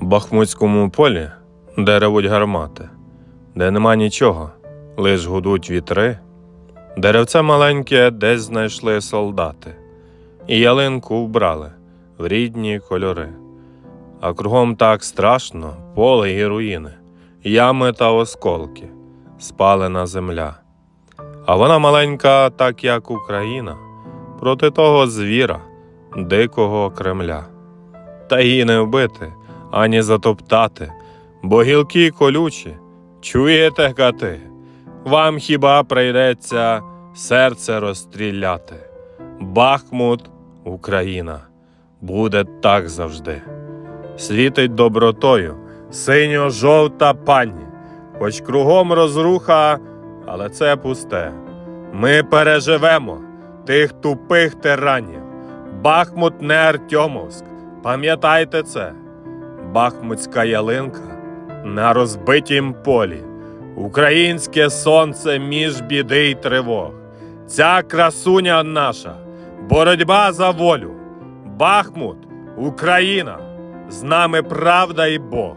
Бахмутському полі, де ревуть гармати, де нема нічого, лиш гудуть вітри, деревце маленьке десь знайшли солдати, і ялинку вбрали в рідні кольори. А кругом так страшно поле і руїни, ями та осколки, спалена земля. А вона маленька, так як Україна, проти того звіра, дикого Кремля. Та її не вбити, ані затоптати, бо гілки колючі, чуєте, кати, вам хіба прийдеться серце розстріляти. Бахмут, Україна, буде так завжди. Світить добротою, синьо-жовта пані, хоч кругом розруха, але це пусте. Ми переживемо тих тупих тиранів. Бахмут не Артемовськ. Пам'ятайте це. Бахмутська ялинка на розбитім полі. Українське сонце між біди й тривог. Ця красуня наша, боротьба за волю. Бахмут, Україна, з нами правда і Бог.